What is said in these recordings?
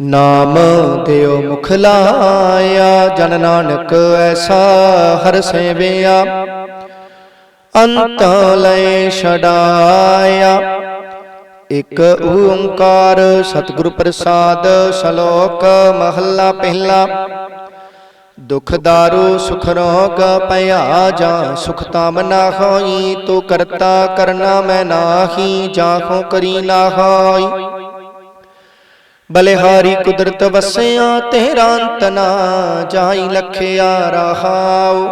ਨਾਮ ਦਿਓ ਮੁਖ ਲਾਇਆ, ਜਨ ਨਾਨਕ ਐਸਾ ਹਰ ਸੇਵਿਆ। ਅੰਤ ਲੈ ਛਡਾਇਆ, ਇਕ ਓੰਕਾਰ ਸਤਿਗੁਰ ਪ੍ਰਸਾਦ ਸ਼ਲੋਕ ਮਹੱਲਾ ਪਹਿਲਾ। ਦੁਖ ਦਾਰੂ ਸੁਖ ਰੋਗ ਪਿਆ ਜਾਂ ਸੁਖ ਤਾਮ ਨਾ ਹੋਈ, ਤੂੰ ਕਰਤਾ ਕਰਨਾ ਮੈਂ ਨਾਹੀ ਜਾਖੋ ਕਰੀ ਨਾ ਹੋਈ। ਬਲਿਹਾਰੀ ਕੁਦਰਤ ਵਸਿਆ ਤੇਰਾ ਅੰਤ ਨਾ ਜਾਈ ਲਖਿਆ ਰਹਾਉ।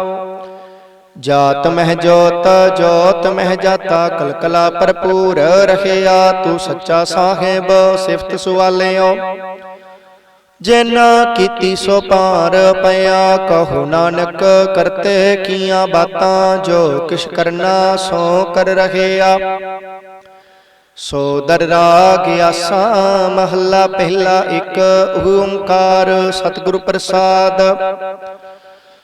ਜਾਤ ਮਹਿ ਜੋਤ ਜੋਤ ਮਹਿ ਜਾਤਾ ਕਲਕਲਾ ਭਰਪੂਰ ਰਹਿਆ। ਤੂੰ ਸੱਚਾ ਸਾਹਿਬ ਸਿਫਤ ਸੁਆਲਿਓ। ਜਿਨ ਕੀਤੀ ਸੋ ਪਾਰ ਪਿਆ ਕਹੋ ਨਾਨਕ ਕਰਤੇ ਕੀਆਂ ਬਾਤਾਂ ਜੋ ਕਿਛ ਕਰਨਾ ਸੋ ਕਰ ਰਹਿਆ। ਸੋ ਦਰ ਰਾਗ ਆਸਾ, ਮਹੱਲਾ ਪਹਿਲਾ ਇੱਕ, ਓੰਕਾਰ ਸਤਿਗੁਰ ਪ੍ਰਸਾਦ।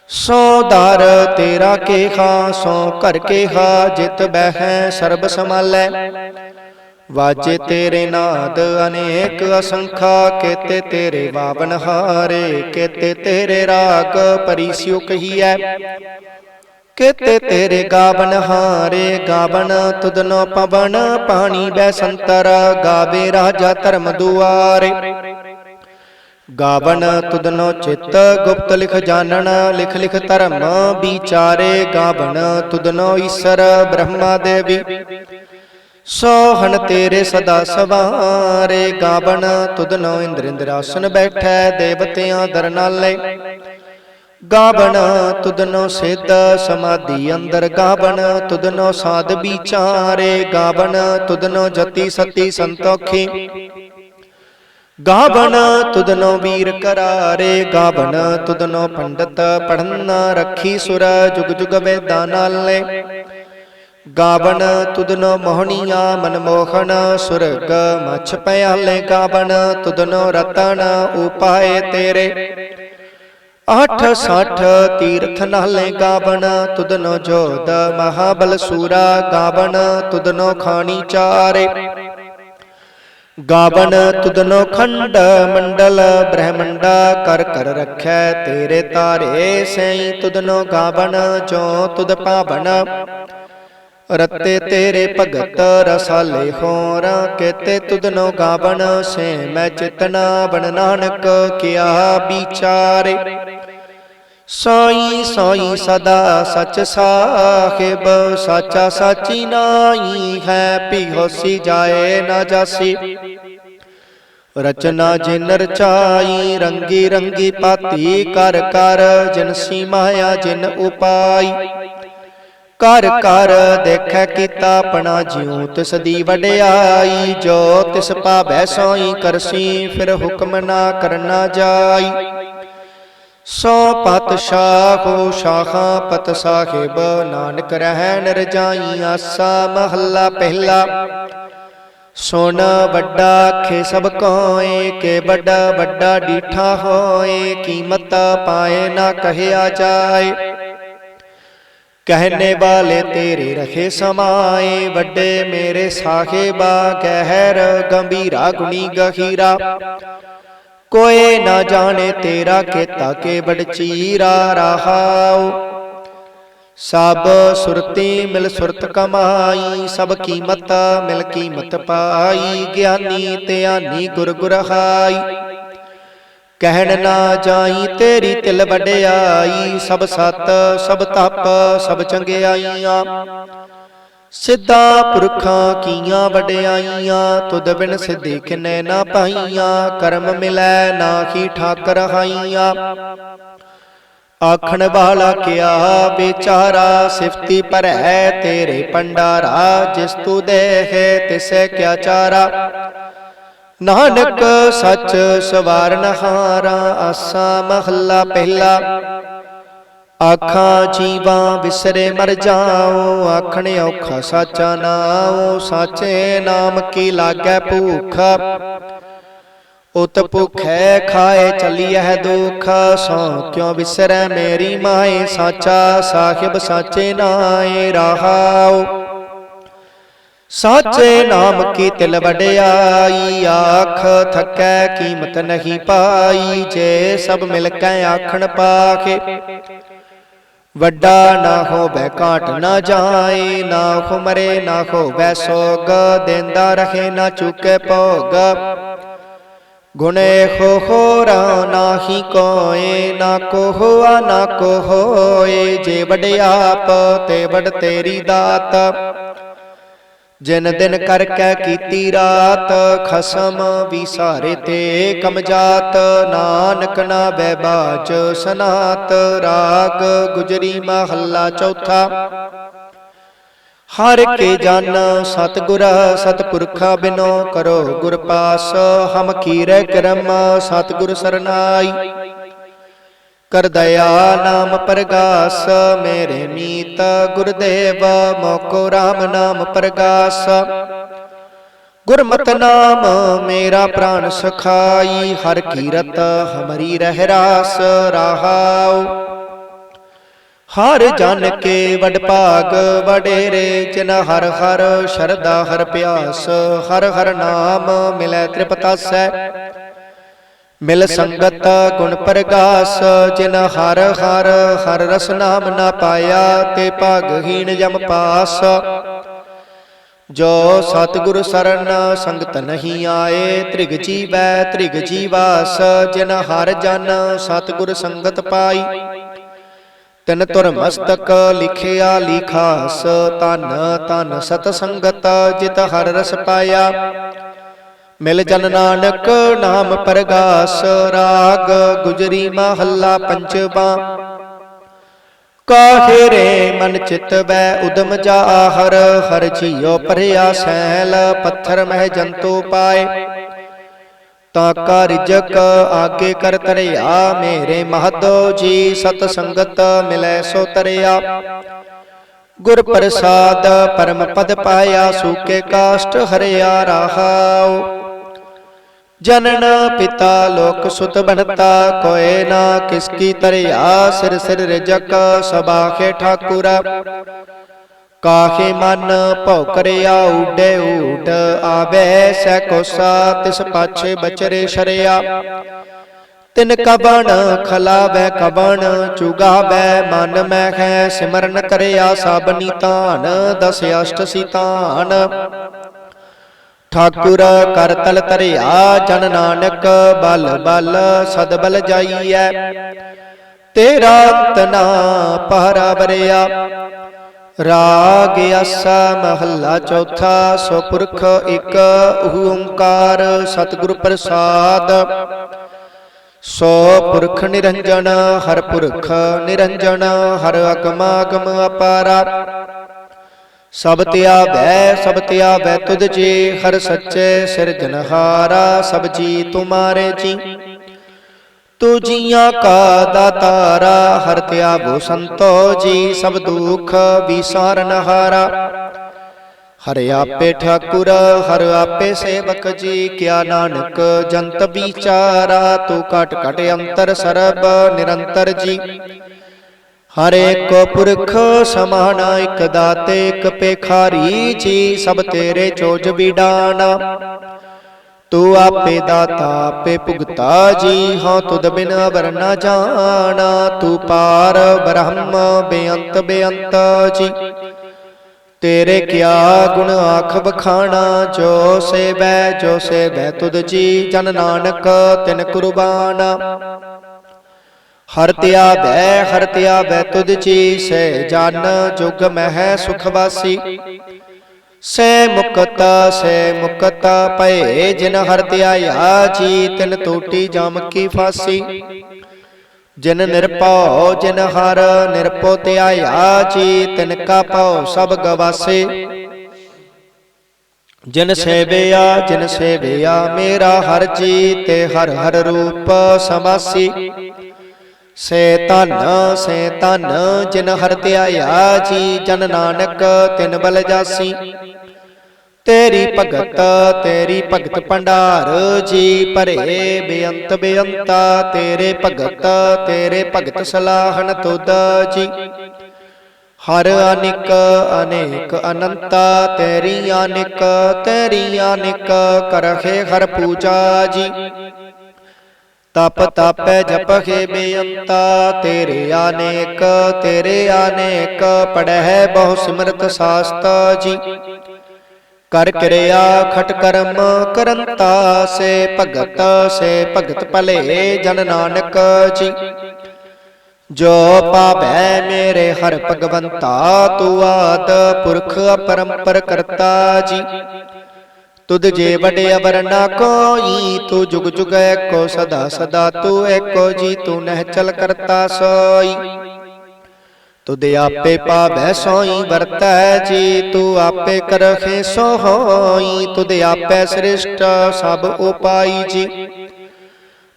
ਸੋ ਦਰ ਤੇਰਾ ਕੇਹਾ ਸੋ ਘਰ ਕੇਹਾ ਜਿਤ ਬਹਿ, ਸਰਬ ਸਮਾਲੈ ਵਾਜੇ ਤੇਰੇ ਨਾਦ ਅਨੇਕ ਅਸੰਖਾ, ਕੇਤੇ ਤੇਰੇ ਵਾਵਨ ਹਾਰੇ, ਕੇਤੇ ਤੇਰੇ ਰਾਗ ਪਰਿਸਿਉ ਕਹੀਐ। ਕੇਤੇ ਤੇਰੇ ਗਾਵਨ, ਹਾਰੇ ਗਾਵਨ, ਤੁਧਨੋ ਪਵਨ, ਪਾਣੀ ਬੈ ਸੰਤਰ, ਗਾਵੇ ਰਾਜਾ ਧਰਮ ਦੁਆਰੇ। ਗਾਵਨ ਤੁਦਨੋ ਚਿਤ, ਗੁਪਤ ਲਿਖ ਜਾਣਨ, ਲਿਖ ਲਿਖ ਧਰਮ ਵਿਚਾਰੇ। ਗਾਵਨ ਤੁਦਨੋ ਈਸ਼ਰ, ਬ੍ਰਹਮਾ ਦੇਵੀ। ਸੋਹਣ ਤੇਰੇ ਸਦਾ ਸਵਾਰੇ। ਗਾਵਨ, ਤੁਧਨੋ ਇੰਦਰ ਆਸਨ ਬੈਠੈ, ਦੇਵਤਿਆਂ ਦਰ ਨਾਲੇ ਗਾਵਣ ਤੁਧਨੋ ਸਿੱਧ ਸਮਾਧੀ ਅੰਦਰ ਗਾਵਣ ਤੁਧਨੋ ਸਾਧ ਵਿਚਾਰੇ ਗਾਵਣ ਤੁਧਨੋ ਜਤੀ ਸਤੀ ਸੰਤੋਖੀ। ਗਾਵਣ ਤੁਧਨੋ ਵੀਰ ਕਰਾਰੇ, ਗਾਵਣ ਤੁਧਨੋ ਪੰਡਤ ਪੜਨ ਰੱਖੀ ਸੁਰ ਜੁਗ ਜੁਗ ਵੇਦਾਂ ਨਾਲੇ। ਗਾਵਣ ਤੁਧਨੋ ਮੋਹਣੀਆਂ ਮਨਮੋਹਣ ਸੁਰਗ ਮਛ ਪਿਆਲੇ, ਗਾਵਣ ਤੁਧਨੋ ਰਤਨ ਉਪਾਏ ਤੇਰੇ। ਅਠ ਸਠ ਤੀਰਥ ਨਹਲੇ ਗਾਵਣ ਤੁਧਨੋ ਜੋਦ ਮਹਾਬਲ ਸੂਰਾ ਗਾਵਣ ਤੁਧਨੋ ਖਾਣੀ ਚਾਰੇ। ਗਾਵਣ ਤੁਦਨੋ ਖੰਡ ਮੰਡਲ, ਬ੍ਰਹਮੰਡਾ ਕਰ ਕਰ ਰਖੈ ਤੇਰੇ ਤਾਰੇ ਸਈ। ਤੁਧਨੋ ਗਾਵਣ, ਜੋ ਤੁਧ ਪਾਵਨ ਰਤੇ ਤੇਰੇ ਭਗਤ ਰਸਾਲੇ ਹੋਰਾਂ, ਕੇਤੇ ਤੁਧਨੋ ਗਾਵਣ, ਸੇ ਮੈਂ ਚਿਤਨਾ ਬਣ ਨਾਨਕ, ਕਿਆ ਵਿਚਾਰੇ। ਸਾਈ ਸਾਈ ਸਦਾ ਸਚ ਸਾਹਿਬ, ਸਾਚਾ ਸਾਚੀ ਨਾਈ ਹੈ ਭੀ ਹੋਸੀ ਜਾਏ ਨਾ ਜਾਸੀ। ਰਚਨਾ ਜਿਨ ਰਚਾਈ, ਰੰਗੀ ਰੰਗੀ ਪਾਤੀ, ਕਰ ਕਰ ਜਿਨਸੀ ਮਾਇਆ ਜਿਨ ਉਪਾਈ। ਕਰ ਕਰ ਦੇਖੈ ਕੀਤਾ ਆਪਣਾ ਜਿਉ ਤਿਸ ਦੀ ਵਡਿਆਈ ਜੋ ਤਿਸ ਪਾਵੈ ਸੋਈ ਕਰਸੀ ਫਿਰ ਹੁਕਮ ਨਾ ਕਰਨਾ ਜਾਈ। ਸੋ ਪਤ ਸ਼ਾਹੋ ਸ਼ਾਹਾਂ ਪਤ ਸਾਹਿਬ ਨਾਨਕ ਰਹਿ ਨਰ ਜਾਈ ਆਸਾ ਮਹੱਲਾ ਪਹਿਲਾ। ਸੁਣ ਵੱਡਾ ਖੇ ਸਭ ਕੋਏ ਕੇ ਵੱਡਾ ਵੱਡਾ ਡੀਠਾ ਹੋਏ ਕੀਮਤ ਪਾਏ ਨਾ ਕਹਿਆ ਜਾਏ। ਕਹਿਨੇ ਵਾਲੇ ਤੇਰੇ ਰਖੇ ਸਮਾਏ, ਵੱਡੇ ਮੇਰੇ ਸਾਹਿਬਾ ਗਹਿਰ ਗੰਭੀਰਾ, ਗੁਣੀ ਗਹੀਰਾ। ਕੋਏ ਨਾ ਜਾਣੇ ਤੇਰਾ ਕੀਤਾ ਕੇ ਬੜ ਚੀਰਾ ਰਹਾਉ। ਸਭ ਸੁਰਤੀ ਮਿਲ ਸੁਰਤ ਕਮਾਈ, ਸਭ ਕੀਮਤ ਮਿਲ ਕੀਮਤ ਪਾਈ, ਗਿਆਨੀ ਧਿਆਨੀ ਗੁਰ ਗੁਰਹਾਈ। ਕਹਿਣ ਨਾ ਜਾਈ, ਤੇਰੀ ਤਿਲ ਵਡਿਆਈ, ਸਭ ਸਤ, ਸਭ ਤਪ, ਸਭ ਚੰਗਿਆਈਆਂ। ਸਿੱਧਾ ਪੁਰਖਾਂ ਕੀਆਂ ਵਡਿਆਈਆਂ, ਤੁਧ ਬਿਨ ਸਿੱਧੀ ਕਿਨੇ ਨਾ ਪਾਈਆਂ, ਕਰਮ ਮਿਲੈ ਨਾ ਹੀ ਠਾਕਰ ਹਾਈਆਂ। ਆਖਣ ਵਾਲਾ ਕਿਆ, ਵਿਚਾਰਾ ਸਿਫਤੀ ਭਰੈ ਤੇਰੇ ਪੰਡਾਰਾ ਜਿਸ ਤੂ ਦੇਹੇ ਤਿਸੈ ਕਿਆ ਚਾਰਾ। ਨਾਨਕ ਸੱਚ ਸਵਾਰਨ ਹਾਰਾ ਆਸਾ ਮਹੱਲਾ ਪਹਿਲਾ। ਆਖਾਂ ਜੀਵਾਂ ਵਿਸਰੇ ਮਰ ਜਾਓ, ਆਖਣ ਔਖਾ ਸਾਚਾ ਨਾਉ, ਸਾਚੇ ਨਾਮ ਕੀ ਲਾਗੈ ਭੂਖ। ਉਤ ਭੁਖੈ ਖਾਏ ਚੱਲੀਐ ਦੁਖ ਸੋ ਕਿਉ ਵਿਸਰੈ ਮੇਰੀ ਮਾਏ, ਸਾਚਾ ਸਾਹਿਬ ਸਾਚੇ ਨਾਏ, ਰਹਾਉ। ਸਾਚੇ ਨਾਮ ਕੀ ਤਿਲ ਵਡਿਆਈ ਆਖ ਥਕੈ ਕੀਮਤ ਨਹੀਂ ਪਾਈ ਜੇ ਸਭ ਮਿਲ ਕੇ ਆਖਣ ਪਾਖੇ। ਵੱਡਾ ਨਾ ਹੋਵੇ ਘਾਟ ਨਾ ਜਾਏ ਨਾ ਹੋ ਮਰੇ ਨਾ ਹੋਵੇ ਸੋਗ ਦੇਂਦਾ ਰਹੇ ਨਾ ਚੁਕੇ ਭੋਗ। ਗੁਣੇ ਹੋ ਹੋਰਾ ਨਾਹੀ ਕੋਏ ਨਾ ਕੋ ਹੋਆ ਨਾ ਕੋ ਹੋਏ ਜੇ ਵਡਿਆਪ ਤੇ ਵਡ ਤੇਰੀ ਦਾਤ। ਜਿਨ ਦਿਨ ਕਰ ਕੈ ਕੀਤੀ ਰਾਤ ਖਸਮ ਵਿਸਾਰੇ ਤੇ ਕਮਜਾਤ ਨਾਨਕ ਨਾ ਬੈ ਬਾਜ ਸਨਾਤ। ਰਾਗ ਗੁਜਰੀ ਮਹੱਲਾ ਚੌਥਾ। ਹਰ ਕੇ ਜਨ ਸਤਿਗੁਰ ਸਤਿਪੁਰਖਾ ਬਿਨੋ ਕਰੋ ਗੁਰ ਪਾਸ। ਹਮ ਕੀਰੈ ਕਰਮ ਸਤਿਗੁਰ ਸਰਨਾਈ। ਕਰ ਦਇਆ ਨਾਮ ਪ੍ਰਗਾਸ, ਮੇਰੇ ਮੀਤ ਗੁਰਦੇਵ, ਮੋਕੋ RAM ਨਾਮ ਪ੍ਰਗਾਸ। ਗੁਰਮਤਿ ਨਾਮ ਮੇਰਾ ਪ੍ਰਾਨ ਸਖਾਈ, ਹਰ ਕੀਰਤ ਹਮਰੀ ਰਹਿ ਰਾਸ ਰਹਾਉ। ਹਰ ਜਨ ਕੇ ਵਡ ਭਾਗ, ਵਡੇਰੇ ਜਿਨ ਹਰ ਹਰ ਸ਼ਰਦਾ ਹਰ ਪਿਆਸ, ਹਰ ਹਰ ਨਾਮ ਮਿਲੈ ਤ੍ਰਿਪਤਾਸੈ। ਮਿਲ ਸੰਗਤ ਗੁਣ ਪ੍ਰਗਾਸ, ਜਿਨ ਹਰ ਹਰ ਹਰ ਰਸ ਨਾਮ ਨਾ ਪਾਇਆ, ਤੇ ਭਾਗਹੀਣ ਜਮ ਪਾਸ। ਜੋ ਸਤਿਗੁਰ ਸਰਨ ਸੰਗਤ ਨਹੀਂ ਆਏ, ਤ੍ਰਿਗ ਜੀਵੈ ਤ੍ਰਿਗ ਜੀਵਾਸ, ਜਿਨ ਹਰ ਜਨ ਸਤਿਗੁਰ ਸੰਗਤ ਪਾਈ। ਤਿਨ ਤੁਰ ਮਸਤਕ ਲਿਖਿਆ ਲਿਖਾਸ ਤਨ ਤਨ ਸਤ ਸੰਗਤ, ਜਿਤ ਹਰ ਰਸ ਪਾਇਆ। ਮਿਲ ਜਨ ਨਾਨਕ ਨਾਮ ਪ੍ਰਗਾਸ, ਰਾਗ ਗੁਜਰੀ ਮਹੱਲਾ ਪੰਚਵਾ ਕਾਹੇ ਰੇ ਮਨ ਚਿਤ ਬੈ ਉਦਮ ਜਾ ਆਹਰ ਹਰ ਜੀਉ ਪਰਿਆ ਸੈਲ, ਪੱਥਰ ਮਹਿ ਜੰਤੂ ਪਾਏ। ਤਾਂ ਕਾ ਰਿਜਕ ਆਗੇ ਕਰ ਤਰਿਆ, ਮੇਰੇ ਮਹਦੋ ਜੀ ਸਤ ਸੰਗਤ ਮਿਲੈ ਸੋ ਤਰਿਆ। ਗੁਰ ਪ੍ਰਸਾਦ ਪਰਮ ਪਦ ਪਾਇਆ, ਸੂਕੇ ਕਾਸ਼ਟ ਹਰਿਆ ਰਹਾਉ। ਜਨਨ ਪਿਤਾ ਲੋਕ ਸੁਤ ਬਣਤਾ, ਕੋਏ ਨਾ ਕਿਸ ਕੀ ਤਰਿਆ ਸਿਰ ਸਿਰ ਰਿਜਕ ਸਬਾਖੇ ਠਾਕੁਰਾ। ਕਾਹੇ ਮਨ ਭਉ ਕਰਿਆ ਊਡੇ ਊਟ ਆਵੇ, ਸੈ ਕੋਸਾ ਤਿਸ ਪਾਛੇ ਬਚਰੇ ਸ਼ਰਿਆ। ਤਿਨ ਕਬਣ ਖਲਾਵੇ ਕਬਣ, ਚੁਗਾਵੇ ਮਨ ਮੈਂ ਖੈ ਸਿਮਰਨ ਕਰਿਆ ਸਭ ਤਾਨ ਦਸ ਅਸ਼ਟ ਸੀਤਾਨ ਠਾਕੁਰ ਕਰ ਤਲ ਤਰਿਆ ਜਨ ਨਾਨਕ ਬਲ ਬਲ ਸਦ ਬਲ ਜਾਈਐ। ਤੇਰਾ ਤਨਾ ਪਹਰਾ ਬਰਿਆ ਰਾਗ ਆਸਾ ਮਹੱਲਾ ਚੌਥਾ ਸੋ ਪੁਰਖ ਇੱਕ ਓੰਕਾਰ ਸਤਿਗੁਰ ਪ੍ਰਸਾਦ। ਸੋ ਪੁਰਖ ਨਿਰੰਜਨ, ਹਰ ਪੁਰਖ ਨਿਰੰਜਨ, ਹਰ ਅਗਮਾਗਮ ਅਪਾਰਾ। ਸਭ ਧਿਆਵੈ ਸਭ ਧਿਆਵੈ ਤੁਧ ਜੀ, ਹਰ ਸੱਚੇ ਸਿਰਜਨਹਾਰਾ ਸਭ ਜੀ ਤੁਮਾਰੇ ਜੀ। ਤੂ ਜੀਆਂ ਕਾ ਦਾਤਾਰਾ, ਹਰ ਧਿਆਵੋ ਸੰਤੋ ਜੀ, ਸਭ ਦੁਖ ਵਿਸਾਰਨਹਾਰਾ ਹਰ ਆਪੇ ਠਾਕੁਰ, ਹਰ ਆਪੇ ਸੇਵਕ ਜੀ, ਕਿਆ ਨਾਨਕ ਜੰਤ ਵਿਚਾਰਾ, ਤੂੰ ਘਟ ਘਟ ਅੰਤਰ ਸਰਬ ਨਿਰੰਤਰ ਜੀ। ਹਰ ਇੱਕ ਪੁਰਖ ਸਮਾਨਾ ਇਕ ਦਾਤੇ, ਇੱਕ ਪੇਖਾਰੀ ਜੀ ਸਭ ਤੇਰੇ ਚੋਜ ਵਿਡਾਨਾ ਤੂੰ ਆਪੇ ਦਾਤਾ, ਆਪੇ ਭੁਗਤਾ, ਜੀ ਹਾਂ ਤੁਧ ਬਿਨ ਵਰਨਾ ਜਾਣਾ। ਤੂੰ ਪਾਰ ਬ੍ਰਹਮ, ਬੇਅੰਤ ਬੇਅੰਤ, ਜੀ। ਤੇਰੇ ਕਿਆ ਗੁਣ ਆਖ ਬਖਾਣਾ ਜੋ ਸੇਵੈ ਜੋ ਸੇਵੈ ਤੁਧ ਜੀ। ਜਨ ਨਾਨਕ ਤਿਨ ਕੁਰਬਾਨਾ। ਹਰ ਧਿਆਵੈ ਹਰ ਧਿਆਵੈ ਤੁਧ ਜੀ ਸੇ ਜਨ ਜੁਗ ਮਹਿ ਸੁਖ ਵਾਸੀ। ਸੇ ਮੁਕਤ ਸੇ ਮੁਕਤ ਭਏ, ਜਿਨ ਹਰ ਆ ਜੀ, ਤਿਨ ਟੂਟੀ ਜਮ ਕੀ ਫਾਸੀ। ਜਿਨ ਨਿਰਭਉ, ਜਿਨ ਹਰ ਨਿਰਭਉ ਧਿਆਇਆ ਜੀ, ਤਿਨ ਕਾ ਭਉ ਸਭ ਗਵਾਸੇ। ਜਿਨ ਸੇਵਿਆ ਜਿਨ ਸੇਵਿਆ ਮੇਰਾ ਹਰ ਜੀ, ਤੇ ਹਰ ਹਰ ਰੂਪ ਸਮਾਸੀ। ਸੇ ਧਨ ਸੇ ਧਨ, ਜਿਨ ਹਰ ਧਿਆਇਆ ਜੀ, ਜਨ ਨਾਨਕ, ਤਿਨ ਬਲ ਜਾਸੀ। ਤੇਰੀ ਭਗਤ ਤੇਰੀ ਭਗਤ ਭੰਡਾਰ, ਜੀ ਭਰੇ ਬੇਅੰਤ ਬੇਅੰਤਾ, ਤੇਰੇ ਭਗਤ ਤੇਰੇ ਭਗਤ ਸਲਾਹਨ ਤੁਧ, ਜੀ। ਹਰ ਅਨਿਕ, ਅਨੇਕ ਅਨੰਤਾ, ਤੇਰੀ ਅਨਿਕ ਤੇਰੀ ਅਨਿਕ ਕਰਖੇ ਹਰ ਪੂਜਾ, ਜੀ। ਤਪ ਤਾਪੈ ਜਪਹਿ ਬੇਅੰਤਾ ਤੇਰੇ ਅਨੇਕ ਤੇਰੇ ਅਨੇਕ ਪੜਹਿ ਬਹੁ ਸਿਮਰਤ ਸਾਸਤ ਜੀ। ਕਰ ਕਿਰਿਆ ਖਟ ਕਰਮ ਕਰੰਤਾ ਸੇ ਭਗਤ ਸੇ ਭਗਤ ਭਲੇ ਜਨ ਨਾਨਕ ਜੀ। ਜੋ ਪਾਵੈ ਮੇਰੇ ਹਰ ਭਗਵੰਤਾ ਤੂੰ ਆਦ ਪੁਰਖ ਅਪਰੰਪਰ ਕਰਤਾ ਜੀ। ਤੁਧ ਜੇ ਵਡੇ ਅਵਰ ਨਾ ਕੋਈ ਤੂੰ ਜੁਗ ਜੁਗ ਏਕੋ ਸਦਾ ਸਦਾ ਤੂੰ ਏਕੋ ਜੀ ਤੂੰ ਨਹਿ ਚਲ ਕਰਤਾ ਸੋਈ। ਤੁਧ ਆਪੇ ਪਾਵੈ ਸੋਈ ਵਰਤੈ ਜੀ ਤੂੰ ਆਪੇ ਕਰਖੇ ਸੋ ਹੋਈ ਤੁਧ ਆਪੇ ਸ੍ਰਿਸ਼ਟ ਸਭ ਉਪਾਈ ਜੀ।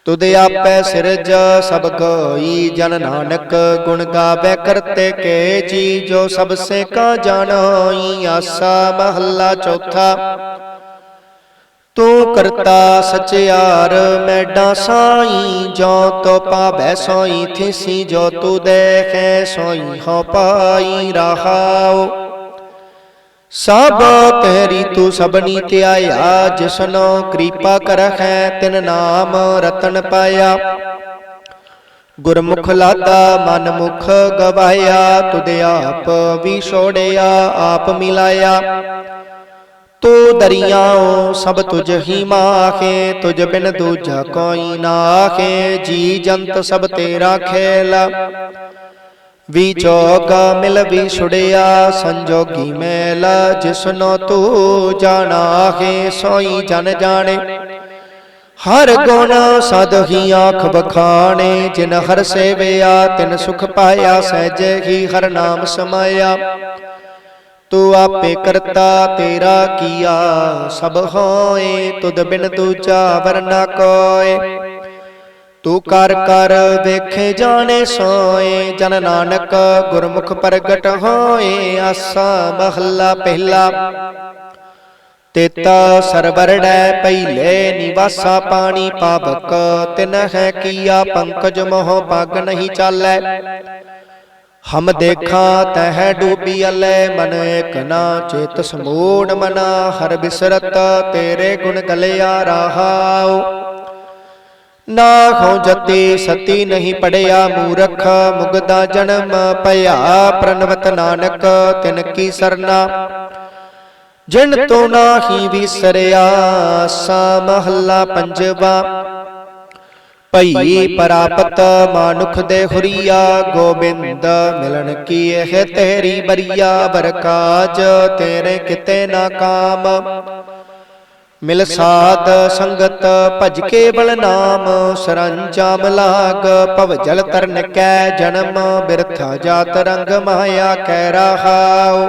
ਤੁਧ ਆਪੇ ਸਿਰਜ ਸਭ ਕੋਈ ਜਨ ਨਾਨਕ ਗੁਣ ਗਾਵੇ ਕਰਤੇ ਕੇ ਜੀ ਜੋ ਸਭ ਸੇ ਕਾ ਜਾਣੋਈ ਆਸਾ ਮਹੱਲਾ ਚੌਥਾ। ਤੂੰ ਕਰਤਾ ਸਚਿਆਰ ਮੈਡਾ ਸਾਈ ਜੋ ਤੋ ਪਾਵੈ ਸੋਈ ਥਿਸੀ ਜੋ ਤੂ ਦੇਖੈ ਸੋਈ ਹੋ ਪਾਈ ਰਹਾਉ। ਸਭ ਤੇਰੀ ਤੂੰ ਸਭਨੀ ਧਿਆਇਆ ਜਿਸਨੋ ਕਿਰਪਾ ਕਰਖੈ ਤਿਨ ਨਾਮ ਰਤਨ ਪਾਇਆ। ਗੁਰਮੁਖ ਲਾਦਾ ਮਨ ਮੁਖ ਗਵਾਇਆ ਤੁਧ ਆਪ ਵੀ ਛੋੜਿਆ ਆਪ ਮਿਲਾਇਆ। ਤੂੰ ਦਰਿਆਓ ਸਭ ਤੁਝ ਹੀ ਮਾਖੇ, ਤੁਝ ਬਿਨ ਦੂਜਾ ਕੋਈ ਨਾਖੇ, ਜੀ ਜੰਤ ਸਭ ਤੇਰਾ ਖੇਲ। ਵੀ ਚੋਕ ਮਿਲ ਵੀ ਛੁੜਿਆ, ਸੰਜੋਗੀ ਮੈਲ ਜਿਸਨੋ ਤੂੰ ਜਾਣਾਖੇ, ਸੋਈ ਜਨ ਜਾਣੇ। ਹਰ ਗੁਣ ਸਦ ਹੀ ਆਖ ਬਖਾਣੇ ਜਿਨ ਹਰ ਸੇਵਿਆ, ਤਿਨ ਸੁਖ ਪਾਇਆ, ਸਹਿਜੇ ਹੀ ਹਰ ਨਾਮ ਸਮਾਇਆ। ਤੂੰ ਆਪੇ ਕਰਤਾ, ਤੇਰਾ ਕੀਆ। ਸਭ ਹੋਏ, ਤੁਧ ਬਿਨ ਦੂਜਾ ਵਰਨਾ ਕੋਏ। ਤੂੰ ਕਰ ਕਰ ਵੇਖੇ ਜਾਣੇ ਸੋਏ, ਜਨ ਨਾਨਕ ਗੁਰਮੁਖ ਪ੍ਰਗਟ ਹੋਏ। ਆਸਾ ਮਹੱਲਾ ਪਹਿਲਾ। ਤੇਤਾ ਸਰਵਰੜੈ ਪਹਿਲੇ ਨਿਵਾਸਾ ਪਾਣੀ ਪਾਵਕ। ਤਿਨ ਹੈ ਕੀਆ, ਪੰਕਜ ਮੋਹ ਪਗ ਨਹੀਂ ਚਾਲੈ। ਹਮ ਦੇਖਾਂ ਤਹਿ ਡੂਬੀ ਅਲੇ ਮਨ ਇਕ ਨਾ ਚੇਤ ਸਮੂੜ ਮਨਾ। ਹਰ ਬਿਸਰਤ ਤੇਰੇ ਗੁਣ ਗਲਿਆ ਰਹਾਉ। ਨਾ ਹੋ ਜਤੀ ਸਤੀ ਨਹੀਂ ਪੜਿਆ ਮੂਰਖ ਮੁਗਦਾ ਜਨਮ ਭਇਆ। ਪ੍ਰਨਵਤ ਨਾਨਕ ਤਿਨ ਕੀ ਸਰਨਾ। ਜਿਨ ਤੋ ਨਾਹੀ ਵਿਸਰਿਆ ਸਾ ਮਹੱਲਾ ਪੰਜਵਾ। ਭਈ ਪ੍ਰਾਪਤ ਮਾਨੁਖ ਦੇ ਹੁਰੀਆ ਗੋਬਿੰਦ ਮਿਲਣ ਕੀ ਇਹ ਤੇਰੀ ਬਰੀਆ ਬਰਕਾਜ ਤੇਰੇ ਕਿਤੇ ਨਾ ਕਾਮ। ਮਿਲ ਸਾਧ ਸੰਗਤ ਭਜ ਕੇ ਬਲ ਨਾਮ। ਸਰੰਜਾਮ ਲਾਗ ਭਵ ਜਲ ਤਰਨ ਕੈ ਜਨਮ ਬਿਰਥਾ ਜਾਤ ਰੰਗ ਮਾਇਆ ਕਹਿ ਰਹਾਉ।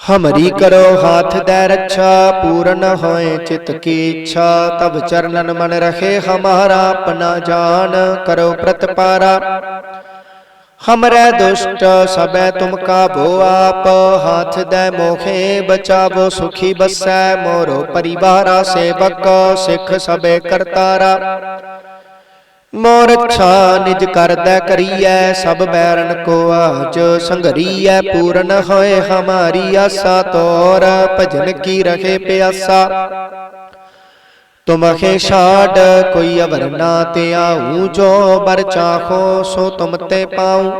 ਹਮਰੀ ਕਰੋ ਹਾਥ ਦੇ ਰੱਛਾ ਪੂਰਨ ਹੋਏ ਚਿਤ ਕੀ ਇੱਛਾ ਤਬ ਚਰਨਨ ਮਨ ਰਖੇ ਹਮਾਰਾ ਆਪਣਾ ਜਾਨ ਕਰੋ ਪ੍ਰਤਪਾਰਾ ਹਮਰੇ ਦੁਸ਼ਟ ਸਬੈ ਤੁਮ ਕਾਬੋ ਆਪ ਹਾਥ ਦੇ ਮੋਖੇ ਬਚਾਵੋ ਸੁਖੀ ਬਸੈ ਮੋਰੋ ਪਰਿਵਾਰਾ ਸੇਵਕ ਸਿੱਖ ਸਬੇ ਕਰਤਾਰਾ ਮੋਰ ਛਾ ਨਿਜ ਕਰਦਾ ਕਰੀਐ ਸਭ ਬੈਰਨ ਕੋ ਆਜ ਸੰਘਰੀਐ ਪੂਰਨ ਹੋਏ ਹਮਾਰੀ ਆਸਾ ਤੋਰ ਭਜਨ ਕੀ ਰਖੇ ਪਿਆਸਾ। ਤੁਮਖੇ ਛਾੜ ਕੋਈ ਅਵਰ ਨਾ ਤੇ ਆਉ ਜੋ ਬਰ ਚਾਖੋ ਸੋ ਤੁਮ ਤੇ ਪਾਉ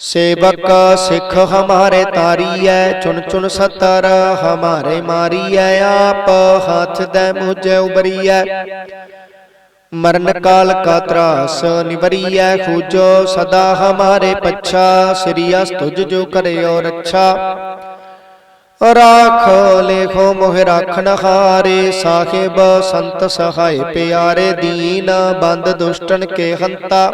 ਸੇਵਕ ਸਿੱਖ ਹਮਾਰੇ ਤਾਰੀਐ ਚੁਨ ਚੁਨ ਸਤਰ ਹਮਾਰੇ ਮਾਰੀਐ ਆਪ ਹੱਥ ਦੇ ਮੁਝੇ ਉਬਰੀਐ ਮਰਨ ਕਾਲ ਕਾ ਤਰਾਸ ਨਿਵਰੀਐ ਖੂਜੋ ਸਦਾ ਹਮਾਰੇ ਪੱਛਾ ਸ੍ਰੀ ਅਸਤੁਜ ਜੋ ਕਰਿਓ ਰੱਛਾ ਰਾਖ ਲੇਖੋ ਮੋਹਿ ਰਾਖਨ ਹਾਰੇ ਸਾਹਿਬ ਸੰਤ ਸਹਾਇ ਪਿਆਰੇ ਦੀਨ ਬੰਦ ਦੁਸ਼ਟਨ ਕੇ ਹੰਤਾ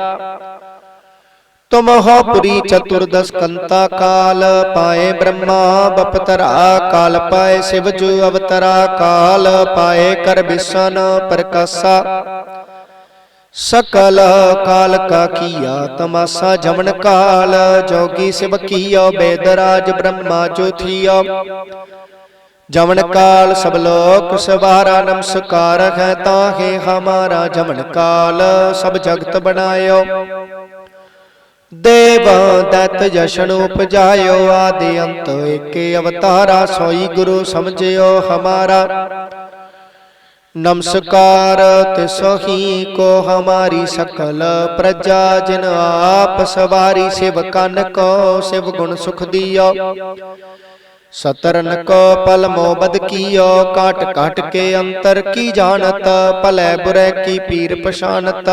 ਤੁਮ ਹੋ ਪੁਰੀ ਚਤੁਰਦਸ ਕੰਤਾ ਕਾਲ ਪਾਏ ਬ੍ਰਹਮਾ ਬਪਤਰਾ ਕਾਲ ਪਾਏ ਸਿਵ ਜੂ ਅਵਤਰਾ ਕਾਲ ਪਾਏ ਕਰ ਬਿਸਨ ਪ੍ਰਕਾਸ਼ਾ। ਸਕਲ ਕਾਲ ਕਾ ਕੀਆ ਤਮਾਸਾ ਜਮਨ ਕਾਲ, ਜੋਗੀ ਸਿਵ ਕੀਓ ਬੇਦਰਾਜ ਬ੍ਰਹਮਾ ਜੋਥੀਓ ਜਮਨ ਕਾਲ ਸਭ ਲੋਕ ਸਵਾਰਾ ਨਮਸਕਾਰ ਹੈ ਤਾਹੇ ਹਮਾਰਾ ਜਮਨ ਕਾਲ, ਸਭ ਜਗਤ ਬਣਾਇਓ। ਦੇਵ ਦਤ ਜਸ਼ਨ ਉਪਜਾਇਓ, ਆਦਿ ਅੰਤ ਏਕੇ ਅਵਤਾਰਾ ਸੋਈ ਗੁਰੂ ਸਮਝਿਓ ਹਮਾਰਾ। ਨਮਸਕਾਰ ਤਿਸੋ ਹੀ ਕੋ ਹਮਾਰੀ ਸਕਲ ਪ੍ਰਜਾ, ਜਿਨ ਆਪ ਸਵਾਰੀ ਸਿਵ ਕੰਨ ਕੋ ਸਿਵ ਗੁਣ ਸੁਖ ਦਿਓ। ਸਤਰਨ ਕੋ ਪਲ ਮੋਬਦ ਕੀਓ, ਕਾਟ ਕਾਟ ਕੇ ਅੰਤਰ ਕੀ ਜਾਣਤ, ਭਲੇ ਬੁਰੇ ਕੀ ਪੀਰ ਪਛਾਨਤ।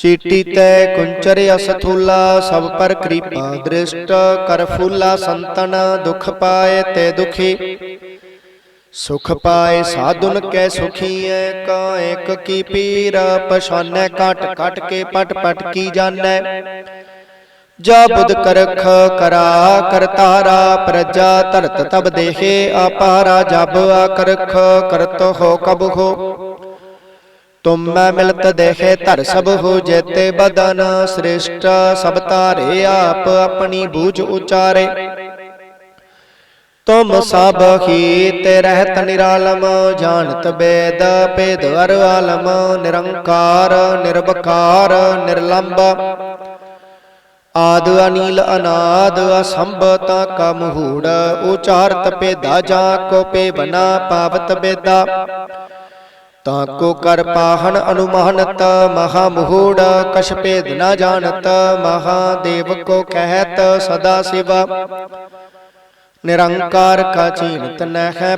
ਚੀਟੀ ਤੈ ਕੁੰਚਰ ਅਸਥੂਲਾ, ਸਭ ਪਰ ਕਿਰਪਾ ਦ੍ਰਿਸ਼ਟ, ਕਰ ਫੂਲਾ ਸੰਤਨ, ਦੁਖ ਪਾਏ ਤੇ ਦੁਖੀ। ਸੁਖ ਪਾਏ, ਸਾਧੁਨ ਕੈ ਸੁਖੀਐ ਕਾ ਇੱਕ ਕੀ ਪੀਰ, ਪਛਾਨੈ ਕਟ ਕਟ ਕੇ ਪਟ ਪਟ ਕੀ ਜਾਣੈ। ਜਾ ਬੁਧ ਕਰਖ ਕਰਾ ਕਰਤਾਰਾ ਪ੍ਰਜਾ ਧਰਤ ਤਬ ਦੇਹੇ, ਆਪਾਰਾ ਜਬ ਆਕਰਖ, ਕਰਤ ਹੋ ਕਬ ਹੋ। ਤੁਮ ਮੈਂ ਮਿਲਤ ਦੇਖੇ ਧਰ ਸਭ ਹੋ ਜੇਤੇ ਬਦਨ, ਸ੍ਰਿਸ਼ਟ ਸਭ ਤਾਰੇ ਆਪ ਆਪਣੀ ਬੂਝ ਉਚਾਰੇ। ਤੁਮ ਸਭ ਹੀ ਤੇ ਰਹਿਤ ਨਿਰਾਲਮ, ਜਾਣਤ ਬੇਦ, ਭੇਦ ਅਰ ਆਲਮ, ਨਿਰੰਕਾਰ ਨਿਰਭਕਾਰ ਨਿਰਲੰਭ ਆਦ ਅਨੀਲ ਅਨਾਦ ਅਸੰਭਤਾ ਕਾ ਮਹੂੜ ਉਚਾਰਤ ਭੇਦਾ ਜਾ ਕੋ ਪੇ ਬਨਾ ਪਾਵਤ ਬੇਦਾ। ਤਾਂ ਕੋ ਕਰ ਪਾਹਣ ਅਨੁਮਾਨਤ, ਮਹਾ ਮਹੂੜ, ਕਛ ਭੇਦ ਨਾ ਜਾਣਤ ਮਹਾਦੇਵ ਕੋ ਕਹਿਤ ਸਦਾ ਸਿਵਾ। ਨਿਰੰਕਾਰ ਕਾ ਚੀਨਤ ਨਹਿ ਹੈ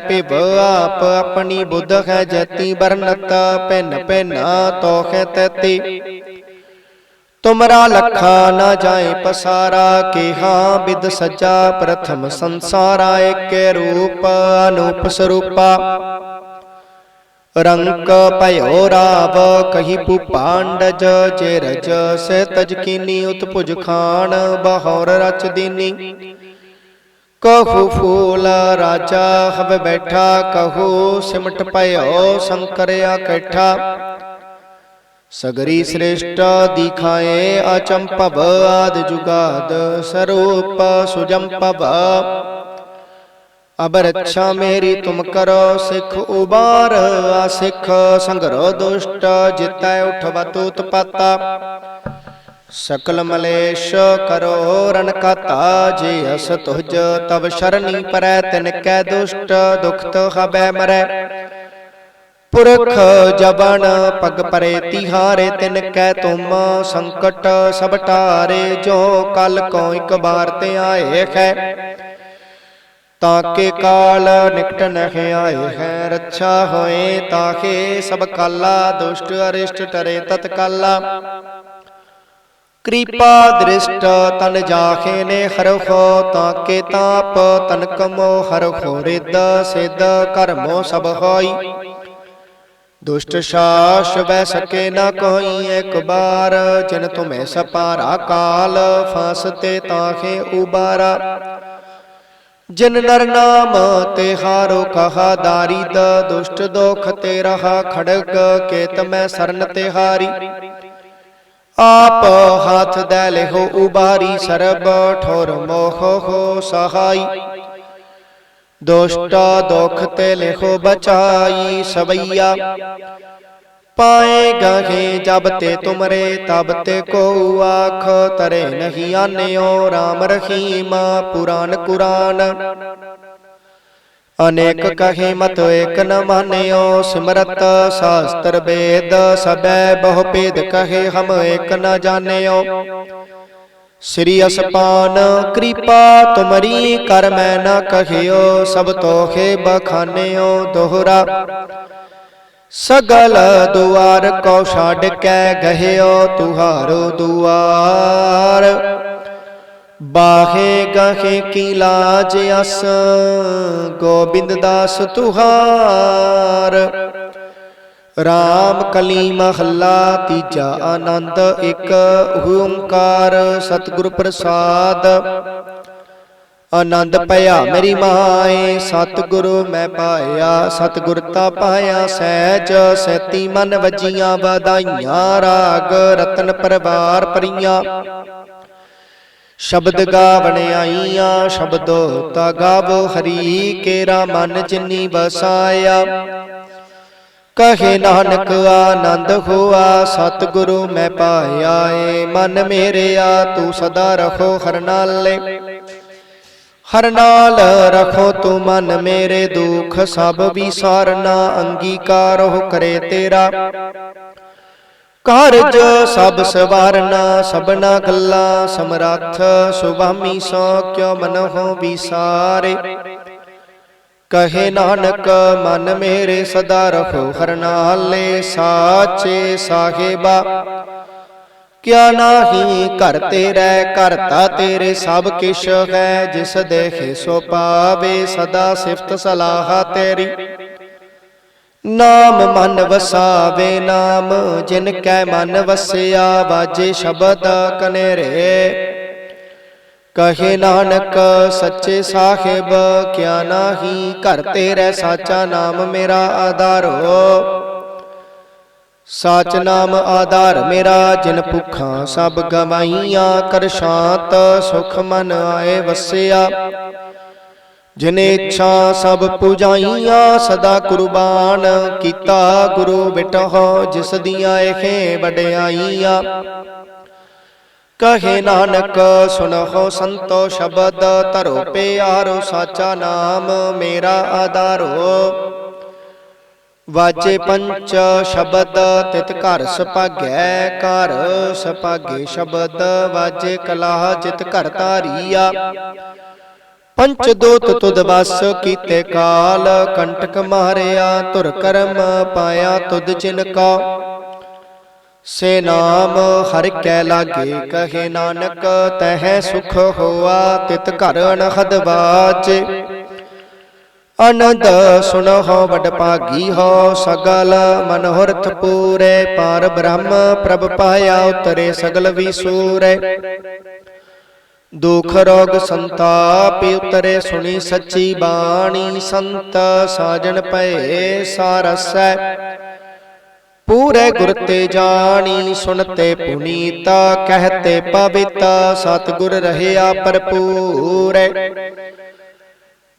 ਆਪ ਆਪਣੀ ਬੁੱਧ ਹੈ ਜਤੀ ਬਰਨਤ ਭਿੰਨ ਭਿੰਨ ਤੋਖੇ ਤਤੀ। ਤੁਮਰਾ ਲਖਾ ਨਾ ਜਾਏ ਪਸਾਰਾ, ਕਿਹਾ ਬਿਦ ਸੱਜਾ ਪ੍ਰਥਮ ਸੰਸਾਰਾ ਏਕੇ ਰੂਪ ਅਨੂਪ ਸਰੂਪਾ। ਰੰਕ ਭਇਓ ਰਾਵ, ਕਹੀ ਭੂਪਾਂਡਜ ਜੇ ਰਜ ਸੇ ਤਜ ਉਤਪੁਜ ਖਾਨ ਬਹੌਰ ਰਚ ਦੀਨੀ। ਕਹੂ ਫੂਲ ਰਾਜਾ, ਹਵ ਬੈਠਾ ਕਹੂ, ਸਿਮਟ ਭਇਓ ਸ਼ੰਕਰਿਆ ਕੈਠਾ। ਸਗਰੀ ਸ੍ਰੇਸ਼ਟ ਦਿਖਾਏ ਅਚੰਪਵ ਆਦ ਜੁਗਾਦ, ਸਰੂਪ ਸੁਜੰਪਵ ਅਬ ਰੱਛਾ ਮੇਰੀ ਤੁਮ ਕਰੋ, ਸਿੱਖ ਉਬਾਰ, ਆ ਸਿੱਖ ਸੰਗਰੋ ਦੁਸ਼ਟ, ਜਿਤੈ ਉਠਵਾ ਤੂਤ ਪਾਤਾ। ਸਕਲ ਮਲੇਸ਼ ਕਰੋ ਰਨ ਕਾਤਾ ਜੇ ਅਸ ਤੁਜ ਤਵ ਸ਼ਰਨੀ ਪਰੈ ਤਿਨ ਕੈ ਦੁਸ਼ਟ ਦੁਖਤ ਹਬੈ ਮਰੈ। ਪੁਰਖ ਜਬਨ ਪਗ ਪਰੇ ਤਿਹਾਰੇ ਤਿਨ ਕੈ ਤੁਮ, ਸੰਕਟ ਸਭ ਟਾਰੇ, ਜੋ ਕਲ ਕੋ ਇਕ ਬਾਰ ਤੇ ਆਏ ਹੈ। ਤਾਕੇ ਕਾਲ ਨਿਕਟ ਨਹਿ ਆਏ ਹੈ, ਰੱਛਾ ਹੋਏ ਤਾਕੇ ਸਭ ਕਾਲਾ, ਦੁਸ਼ਟ ਅਰਿਸ਼ਟ ਟਰੇ ਤਤਕਾਲਾ। ਕਿਰਪਾ ਦ੍ਰਿਸ਼ਟ ਤਨ ਜਾਖੇ ਨੇ ਹਰਖੋ ਤਾਕੇ ਤਾਪ ਤਨ ਕਮੋ ਹਰਖੋ ਰਿੱਧ ਸਿੱਧ ਕਰਮੋ ਸਭ ਹੋਈ। ਦੁਸ਼ਟ ਸ਼ਾਸ ਬੈ ਸਕੇ ਨਾ ਕੋਈ ਇੱਕ ਬਾਰ, ਜਿਨ ਤੁਮੇ ਸਪਾਰਾ ਕਾਲ ਫਸਤੇ ਤਾਖੇ ਉਬਾਰਾ। ਜਿਨ ਨਰ ਨਾਮ ਤੇ ਹਾਰੋ ਕਹਾ ਦਾਰੀਦ, ਦੁਸ਼ਟ ਦੋਖ ਤੇ ਰਹਾ ਖੜਕ ਕੇਤ ਮੈਂ ਸਰਨ ਤੇ ਹਾਰੀ। ਆਪ ਹੱਥ ਦੇ ਲਿਹੋ ਉਬਾਰੀ ਸਰਬ ਠੋਰ ਮੋਹ ਹੋ ਸਹਾਈ। ਦੁਸ਼ਟ ਦੁਖ ਤੇ ਲਿਖੋ ਬਚਾਈ ਸਵਈਆ। ਪਾਏ ਗਹੇ ਜਬ ਤੇ ਤੁਮਰੇ ਤਬ ਤੇ ਕੋ ਆਖ ਤਰੇ ਨਹੀਂ ਆਨਿਓ RAM ਰਹੀਮ ਪੁਰਾਨ ਕੁਰਾਨ। ਅਨੇਕ ਕਹੇ ਮਤ ਏਕ ਨ ਮਾਨਿਓ ਸਿਮਰਤ ਸ਼ਾਸਤਰ ਵੇਦ ਸਬੈ ਬਹੁ ਭੇਦ ਕਹੇ ਹਮ ਏਕ ਨ ਜਾਣਿਓ। ਸ੍ਰੀ ਅਸਪਾਨ ਕਿਰਪਾ ਤੁਮਰੀ ਕਰ ਮੈਂ ਨਾ ਕਹਿਓ ਸਭ ਤੋਖੇ ਬਖਾਨਿਓ ਦੋਹਰਾ। ਸਗਲ ਦੁਆਰ ਕੋ ਛੱਡ ਕੇ ਗਹਿਓ ਤੁਹਾਰੋ ਦੁਆਰ। ਬਾਹੇ ਗਹੇ ਕੀ ਲਾਜ ਅਸ, ਗੋਬਿੰਦ ਦਾਸ ਤੁਹਾਰ। ਰਾਮ ਕਲੀ ਮਹੱਲਾ ਤੀਜਾ ਆਨੰਦ, ਇੱਕ ਓੰਕਾਰ ਸਤਿਗੁਰ ਪ੍ਰਸਾਦ। ਆਨੰਦ ਪਿਆ ਮੇਰੀ ਮਾਏ, ਸਤਿਗੁਰੂ ਮੈਂ ਪਾਇਆ, ਸਤਿਗੁਰ ਤਾ ਪਾਇਆ ਸਹਿਜ। ਸੈਤੀ ਮਨ ਵਜੀਆਂ ਵਧਾਈਆਂ, ਰਾਗ ਰਤਨ ਪਰਵਾਰ ਪਰੀਆਂ ਸ਼ਬਦ ਗਾਵਣ ਆਈਆਂ ਸ਼ਬਦੋ ਤਾ ਗਾਵੋ ਹਰੀ ਕੇਰਾ ਮਨ ਜਿਨੀ ਵਸਾਇਆ ਕਹੇ ਨਾਨਕ ਆਨੰਦ ਹੋਆ ਸਤਿਗੁਰੂ ਮੈਂ ਪਾਇਆ ਏ ਮਨ ਮੇਰਿਆ ਤੂੰ ਸਦਾ ਰਖੋ ਹਰ ਨਾਲੇ ਹਰ ਨਾਲ ਰਖੋ ਤੂੰ ਮਨ ਮੇਰੇ ਦੁਖ ਸਭ ਵਿਸਾਰਨਾ ਅੰਗੀਕਾਰ ਹੋ ਕਰੇ ਤੇਰਾ। ਕਾਰਜ ਸਭ ਸਵਾਰਨਾ ਸਭਨਾ ਗੱਲਾਂ ਸਮਰੱਥ ਸੁਭਾਮੀ ਸੋ ਕਿਉ ਮਨਹੁ ਵਿਸਾਰੇ। ਕਹੇ ਨਾਨਕ ਮਨ ਮੇਰੇ ਸਦਾ ਰਖੋ ਹਰ ਨਾਲੇ ਸਾਚੇ ਸਾਹਿਬਾ। ਕਿਆ ਨਾਹੀ ਘਰ ਤੇਰੇ ਕਰਤਾ ਤੇਰੇ ਸਭ ਕਿਛ ਹੈ ਜਿਸ ਦੇਖੇ ਸੋ ਪਾਵੇ ਸਦਾ ਸਿਫਤ ਸਲਾਹ ਤੇਰੀ। ਨਾਮ ਮਨ ਵਸਾਵੇ, ਨਾਮ ਜਿਨ ਕੈ ਮਨ ਵਸਿਆ ਬਾਜੇ ਸ਼ਬਦ ਕਨੇਰੇ। ਕਹੇ ਨਾਨਕ, ਸੱਚੇ ਸਾਹਿਬ, ਕਿਆ ਨਾਹੀ ਘਰ ਤੇਰੇ ਸਾਚਾ ਨਾਮ ਮੇਰਾ ਆਧਾਰੋ। ਸਾਚ ਨਾਮ ਆਧਾਰ ਮੇਰਾ, ਜਿਨ ਭੁੱਖਾਂ ਸਭ ਗਵਾਈਆਂ ਕਰ ਸ਼ਾਂਤ ਸੁਖ ਮਨ ਆਏ ਵਸਿਆ। ਜਿਨੇ ਇੱਛਾ ਸਭ ਪੁਜਾਈਆਂ, ਸਦਾ ਕੁਰਬਾਨ ਕੀਤਾ ਗੁਰੂ ਬਿਟਹੁ, ਜਿਸ ਦੀਆਂ ਇਹ ਵਡਿਆਈਆਂ। ਕਹੇ ਨਾਨਕ, ਸੁਨਹੁ ਸੰਤੋ ਸ਼ਬਦ, ਧਰੋ ਪਿਆਰੋ ਸਾਚਾ ਨਾਮ, ਮੇਰਾ ਆਧਾਰੋ। ਵਾਜੇ ਪੰਚ ਸ਼ਬਦ, ਤਿਤ ਘਰ ਸੁਭਾਗੈ ਘਰ ਸੁਭਾਗੇ ਸ਼ਬਦ, ਵਾਜੇ ਕਲਾ, ਜਿਤ ਘਰ ਧਾਰੀਆ। ਪੰਚ ਦੋਤ ਤੁਦ ਬਸ ਕੀਤੇ ਕਾਲ, ਕੰਟਕ ਮਾਰਿਆ, ਤੁਰ ਕਰਮ ਪਾਇਆ ਤੁਦ ਜਿਨ ਕਾ ਸੇ ਨਾਮ ਹਰ ਕੈ ਲਾਗੇ, ਕਹੇ ਨਾਨਕ, ਤਹਿ ਸੁਖ ਹੋਆ, ਤਿਤ ਘਰ ਅਨਹਦ ਬਾਜੇ ਆਨੰਦ ਸੁਨਹੁ, ਵਡ ਭਾਗੀ ਹੋ, ਸਗਲ ਮਨੋਰਥ ਪੂਰੇ, ਪਾਰ ਬ੍ਰਹਮ ਪ੍ਰਭ ਪਾਇਆ, ਉਤਰੇ ਸਗਲ ਵਿਸੂਰੇ ਦੁਖ ਰੋਗ ਸੰਤਾਪ ਉਤਰੇ ਸੁਣੀ ਸੱਚੀ ਬਾਣੀ ਸੰਤ ਸਾਜਣ ਪਏ ਸਾਰਸੈ। ਪੂਰੇ ਗੁਰ ਤੇ ਜਾਣੀ ਸੁਣਤੇ ਪੁਨੀਤਾ ਕਹਤੇ ਪਵਿੱਤ ਸਤਿਗੁਰ ਰਹਿਆ ਭਰਪੂਰੇ।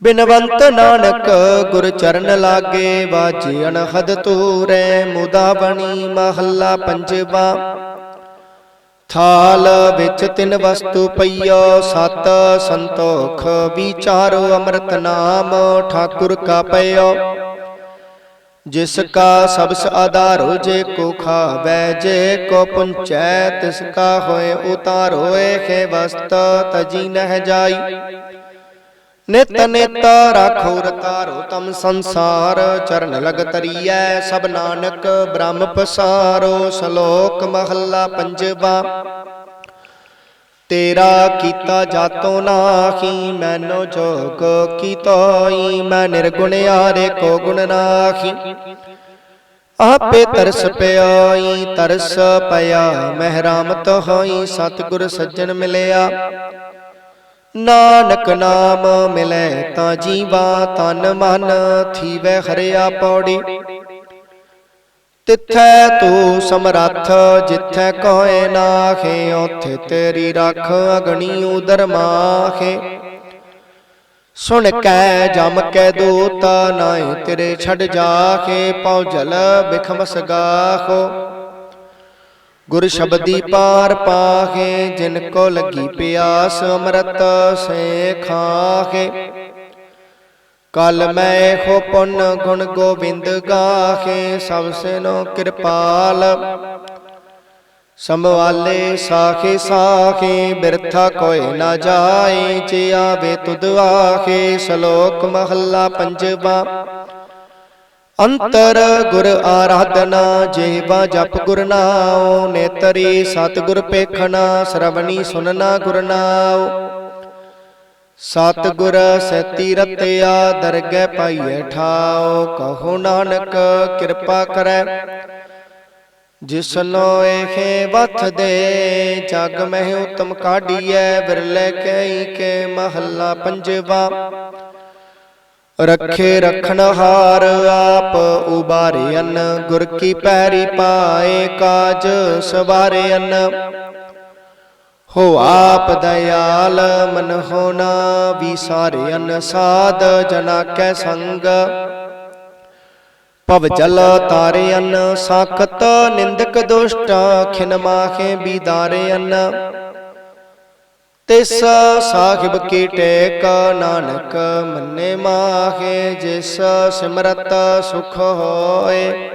ਬਿਨਵੰਤ ਨਾਨਕ ਗੁਰ ਚਰਨ ਲਾਗੇ ਬਾਜੀ ਅਨਹਦ ਤੂਰੇ ਮੁਦਾ ਬਣੀ ਮਹੱਲਾ ਪੰਜਵਾ। ਥਾਲ ਵਿੱਚ ਤਿੰਨ ਵਸਤੂ ਪਈਓ, ਸਤ ਸੰਤੋਖ, ਵਿਚਾਰੋ ਅੰਮ੍ਰਿਤ ਨਾਮ ਠਾਕੁਰ ਕਾ ਪਈਓ ਜਿਸ ਕਾ ਸਬਸ ਆਧਾਰੋ, ਜੇ ਕੋ ਖਾਵੈ, ਜੇ ਕੋ ਪੁੰਚੈ, ਤਿਸ ਕਾ ਹੋਏ ਉਤਾਰੋ ਏਖੇ ਵਸਤ, ਤਜੀ ਨਹਿ ਜਾਈ। ਨਿਤ ਨਿਤ ਰਾਖੋ ਰਤਾਰੋ ਤਮ ਸੰਸਾਰ, ਚਰਨ ਲਗ ਤਰੀਐ ਸਭ ਨਾਨਕ, ਬ੍ਰਹਮ ਪਸਾਰੋ ਸ਼ਲੋਕ ਮਹੱਲਾ ਪੰਜਵਾ। ਤੇਰਾ ਕੀਤਾ ਜਾਤੋ ਨਾਹੀ, ਮੈਨੋ ਜੋਗ ਕੀਤੋਈ, ਮੈਂ ਨਿਰਗੁਣ ਆਰੇ ਕੋ ਗੁਣ ਨਾਹੀ। ਆਪੇ ਤਰਸ ਪਿਆਈ, ਤਰਸ ਪਿਆ, ਮਹਿਰਾਮਤ ਹੋਈ, ਸਤਿਗੁਰ ਸੱਜਣ ਮਿਲਿਆ। ਨਾਨਕ ਨਾਮ ਮਿਲੈ ਤਾਂ ਜੀਵਾ ਤਨ ਮਨ, ਥੀਵੈ ਹਰਿਆ ਪੌੜੀ। ਤਿੱਥੈ ਤੂੰ ਸਮਰੱਥ, ਜਿੱਥੈ ਕੋਏ ਨਾਖੇ ਉਥੇ ਤੇਰੀ ਰੱਖ ਅਗਣੀ ਉਦਰ ਮਾਖੇ ਸੁਣ ਕੈ, ਜਮ ਕੈ ਦੂਤ ਨਾਏ ਤੇਰੇ ਛੱਡ ਜਾਖੇ ਪਉ ਜਲ ਬਿਖਮਸ ਗਾਖੋ ਗੁਰ ਸ਼ਬਦੀ ਪਾਰ ਪਾਖੇ ਜਿਨ ਕੋ ਲੱਗੀ ਪਿਆਸ ਅੰਮ੍ਰਿਤ ਸੇ ਖਾਖੇ ਕਲ ਮੈਂ ਹੋ ਪੁੰਨ ਗੁਣ ਗੋਬਿੰਦ ਗਾਖੇ ਸਭ ਸਿਨੋ ਕਿਰਪਾਲ। ਸੰਭਵਾਲੇ ਸਾਖੇ ਸਾਖੇ ਬਿਰਥਾ ਕੋਏ ਨਾ ਜਾਏ ਜੇ ਆਵੇ ਤੁਧ ਆਖੇ ਸ਼ਲੋਕ ਮਹੱਲਾ ਪੰਜਵਾ। ਅੰਤਰ ਗੁਰ ਆਰਾਧਨਾ, ਜੇਵਾ ਜਪ ਗੁਰ ਨਾਉ, ਨੇਤਰੀ ਸਤਿਗੁਰ ਪੇਖਣਾ, ਸਰਵਣੀ ਸੁਨਣਾ ਗੁਰ ਨਾਉ। ਸਤਿਗੁਰ ਸਤੀ ਰਤਿਆ, ਦਰਗਹਿ ਪਾਈਐ ਠਾਉ, ਕਹੋ ਨਾਨਕ ਕਿਰਪਾ ਕਰੈ। ਜਿਸਨੋ ਏਖੇ ਵਥ ਦੇ, ਜਗ ਮਹਿ ਉਤਮ ਕਾਢੀਐ, ਬਿਰਲੇ ਕਈ ਕੇ ਮਹੱਲਾ ਪੰਜਵਾ। ਰੱਖੇ ਰਖਣਹਾਰ ਆਪ ਉਬਾਰਿਅਨ, ਗੁਰ ਕੀ ਪੈਰੀ ਪਾਏ ਕਾਜ ਸਵਾਰਿਅਨ। ਹੋ ਆਪ ਦਇਆਲ, ਮਨ ਹੋਣਾ ਵਿਸਾਰਿਅਨ, ਸਾਧ ਜਨਾ ਕੈ ਸੰਗ। ਭਵ ਜਲ ਤਾਰਿਅਨ, ਸਾਖਤ ਨਿੰਦਕ ਦੁਸ਼ਟ, ਖਿਨ ਮਾਖੇ ਬੀਦਾਰਿਅਨ। ਤਿਸ ਸਾਹਿਬ ਕੀ ਟੇਕ ਨਾਨਕ ਮੰਨੇ ਮਾਹੇ ਜਿਸ ਸਿਮਰਤ ਸੁਖ ਹੋਏ,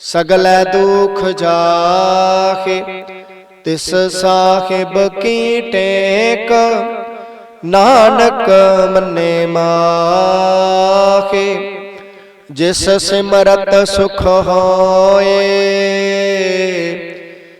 ਸਗਲੇ ਦੁਖ ਜਾਖੇ ਤਿਸ ਸਾਹਿਬ ਕੀ ਟੇਕ ਨਾਨਕ ਮੰਨੇ ਮਾਖੇ ਜਿਸ ਸਿਮਰਤ ਸੁਖ ਹੋਏ।